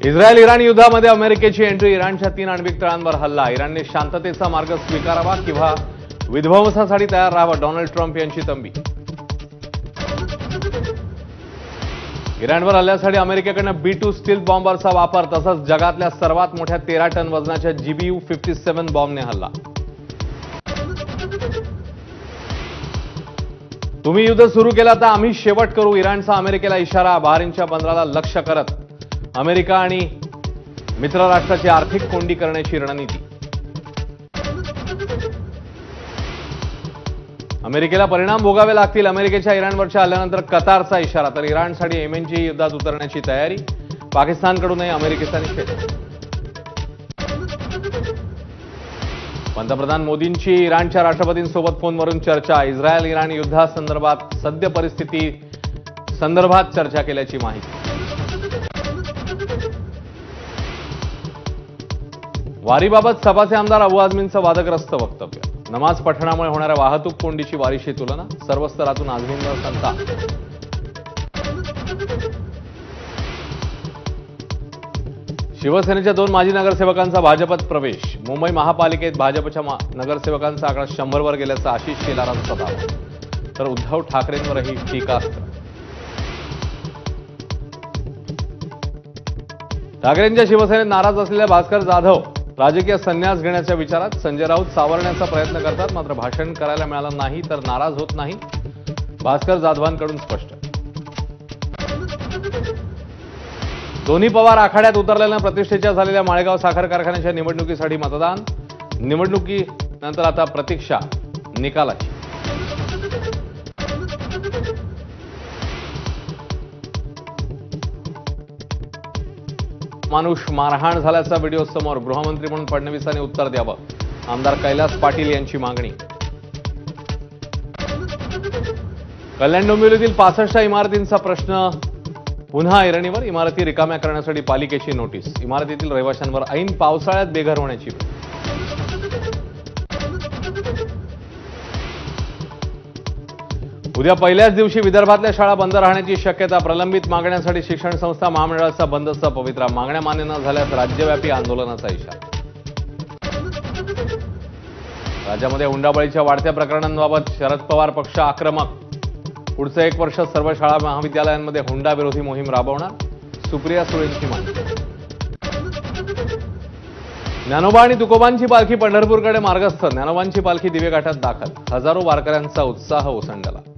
Israel Iran युद्धामध्ये अमेरिकेची entry इराणच्या तीन आण्विक तळांवर हल्ला. इराणने शांततेचा मार्ग स्वीकारावा किंवा विध्वंसासाठी तयार राहावं डोनाल्ड ट्रम्प यांची तंबी. इराणवर हल्ल्यासाठी अमेरिकेकडनं बी टू स्टील बॉम्बरचा वापर तसंच जगातल्या सर्वात मोठ्या तेरा टन वजनाच्या जीबीयू फिफ्टी सेव्हन बॉम्बने हल्ला. तुम्ही युद्ध सुरू केला तर आम्ही शेवट करू इराणचा अमेरिकेला इशारा बहारीनच्या बंदराला लक्ष करत. अमेरिका आणि मित्र राष्ट्राची आर्थिक कोंडी करण्याची रणनीती. अमेरिकेला परिणाम भोगावे लागतील. अमेरिकेच्या इराणवरच्या आल्यानंतर कतारचा इशारा. तर इराणसाठी येमेनची युद्धात उतरण्याची तयारी. पाकिस्तानकडूनही अमेरिकेचा निषेध. पंतप्रधान मोदींची इराणच्या राष्ट्रपतींसोबत फोनवरून चर्चा. इस्रायल इराण युद्धासंदर्भात सद्य परिस्थिती संदर्भात चर्चा केल्याची माहिती. वारीबाबत सभाचे आमदार अबू आझमींचं वादग्रस्त वक्तव्य. नमाज पठणामुळे होणाऱ्या वाहतूक कोंडीची वारीशी तुलना सर्व स्तरातून आझमींवर संताप. शिवसेनेच्या दोन माजी नगरसेवकांचा भाजपत प्रवेश. मुंबई महापालिकेत भाजपच्या नगरसेवकांचा आकडा शंभरवर गेल्याचा आशिष शेलारांचा दावा तर उद्धव ठाकरेंवरही टीकास्त्र. ठाकरेंच्या शिवसेनेत नाराज असलेल्या भास्कर जाधव राजकीय संन्यास घेण्याच्या विचारात संजय राऊत सावरण्याचा प्रयत्न करतात. मात्र भाषण करायला मिळालं नाही तर नाराज होत नाही. भास्कर जाधवांकडून स्पष्ट. दोन्ही पवार आखाड्यात उतरल्यानं प्रतिष्ठेच्या झालेल्या माळेगाव साखर कारखान्याच्या निवडणुकीसाठी मतदान. निवडणुकीनंतर आता प्रतीक्षा निकालाची. मानुष मारहाण झाल्याचा व्हिडिओ समोर गृहमंत्री म्हणून फडणवीसांनी उत्तर द्यावं. आमदार कैलास पाटील यांची मागणी. कल्याण डोंबिवलीतील पासष्ट इमारतींचा प्रश्न. पुन्हा ऐरणीवर इमारती रिकाम्या करण्यासाठी पालिकेची नोटीस. इमारतीतील रहिवाशांवर ऐन पावसाळ्यात बेघर होण्याची उद्या पहिल्याच दिवशी विदर्भातल्या शाळा बंद राहण्याची शक्यता प्रलंबित मागण्यांसाठी शिक्षण संस्था महामंडळाचा बंदचा पवित्रा. मागण्या मान्य न झाल्यास राज्यव्यापी आंदोलनाचा इशारा. राज्यामध्ये हुंडाबळीच्या वाढत्या प्रकरणांबाबत शरद पवार पक्ष आक्रमक. पुढचं एक वर्ष सर्व शाळा महाविद्यालयांमध्ये हुंडा विरोधी मोहीम राबवणार. सुप्रिया सुळेंची माहिती ज्ञानोबा आणि तुकोबांची पालखी पंढरपूरकडे मार्गस्थ. ज्ञानोबांची पालखी दिवेघाटात दाखल. हजारो वारकऱ्यांचा उत्साह ओसंडला.